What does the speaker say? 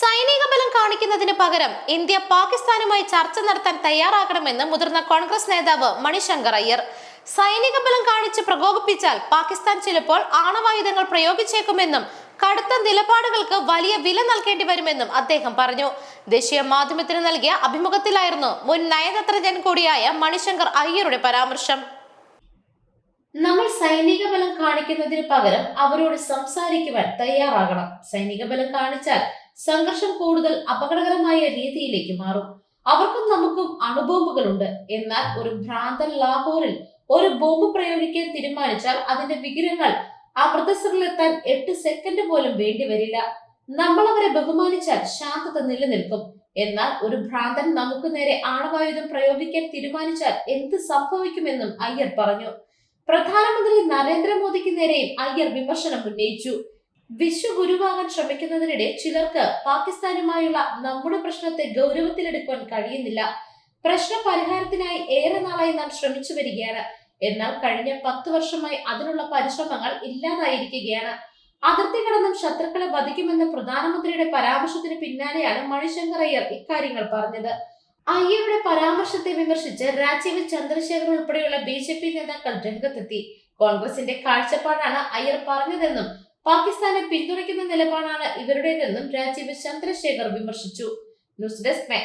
സൈനിക ബലം കാണിക്കുന്നതിന് പകരം ഇന്ത്യ പാകിസ്ഥാനുമായി ചർച്ച നടത്താൻ തയ്യാറാകണമെന്ന് മുതിർന്ന കോൺഗ്രസ് നേതാവ് മണിശങ്കർ അയ്യർ. സൈനിക ബലം കാണിച്ച് പ്രകോപിപ്പിച്ചാൽ പാകിസ്ഥാൻ ചിലപ്പോൾ ആണവായുധങ്ങൾ പ്രയോഗിച്ചേക്കുമെന്നും കടുത്ത നിലപാടുകൾക്ക് വലിയ വില നൽകേണ്ടി വരുമെന്നും അദ്ദേഹം പറഞ്ഞു. ദേശീയ മാധ്യമത്തിന് നൽകിയ അഭിമുഖത്തിലായിരുന്നു മുൻ നയതന്ത്രജ്ഞൻ കൂടിയായ മണിശങ്കർ അയ്യരുടെ പരാമർശം. സൈനിക ബലം കാണിക്കുന്നതിന് പകരം അവരോട് സംസാരിക്കുവാൻ തയ്യാറാകണം. സൈനിക ബലം കാണിച്ചാൽ സംഘർഷം കൂടുതൽ അപകടകരമായ രീതിയിലേക്ക് മാറും. അവർക്കും നമുക്കും അണുബോംബുകളുണ്ട്. എന്നാൽ ഒരു ഭ്രാന്തൻ ലാഹോറിൽ ഒരു ബോംബ് പ്രയോഗിക്കാൻ തീരുമാനിച്ചാൽ അതിന്റെ വിഗ്രഹങ്ങൾ അമൃതസറിലെത്താൻ എട്ട് സെക്കൻഡ് പോലും വേണ്ടിവരില്ല നമ്മൾ അവരെ ബഹുമാനിച്ചാൽ ശാന്തത നിലനിൽക്കും. എന്നാൽ ഒരു ഭ്രാന്തൻ നമുക്ക് നേരെ ആണവായുധം പ്രയോഗിക്കാൻ തീരുമാനിച്ചാൽ എന്ത് സംഭവിക്കുമെന്നും അയ്യർ പറഞ്ഞു. പ്രധാനമന്ത്രി നരേന്ദ്രമോദിക്ക് നേരെയും അയ്യർ വിമർശനം ഉന്നയിച്ചു. വിശ്വഗുരുവാകാൻ ശ്രമിക്കുന്നതിനിടെ ചിലർക്ക് പാകിസ്ഥാനുമായുള്ള നമ്മുടെ പ്രശ്നത്തെ ഗൗരവത്തിലെടുക്കാൻ കഴിയുന്നില്ല. പ്രശ്ന പരിഹാരത്തിനായി ഏറെ നാളായി നാം ശ്രമിച്ചു വരികയാണ്. എന്നാൽ കഴിഞ്ഞ പത്ത് വർഷമായി അതിനുള്ള പരിശ്രമങ്ങൾ ഇല്ലാതായിരിക്കുകയാണ്. അതിർത്തി കടന്നും ശത്രുക്കളെ വധിക്കുമെന്ന പ്രധാനമന്ത്രിയുടെ പരാമർശത്തിന് പിന്നാലെയാണ് മണിശങ്കർ അയ്യർ ഇക്കാര്യങ്ങൾ പറഞ്ഞത്. അയ്യരുടെ പരാമർശത്തെ വിമർശിച്ച് രാജീവ് ചന്ദ്രശേഖർ ഉൾപ്പെടെയുള്ള ബി ജെ പി നേതാക്കൾ രംഗത്തെത്തി. കോൺഗ്രസിന്റെ കാഴ്ചപ്പാടാണ് അയ്യർ പറഞ്ഞതെന്നും പാകിസ്ഥാനെ പിന്തുണയ്ക്കുന്ന നിലപാടാണ് ഇവരുടേതെന്നും രാജീവ് ചന്ദ്രശേഖർ വിമർശിച്ചു. News desk my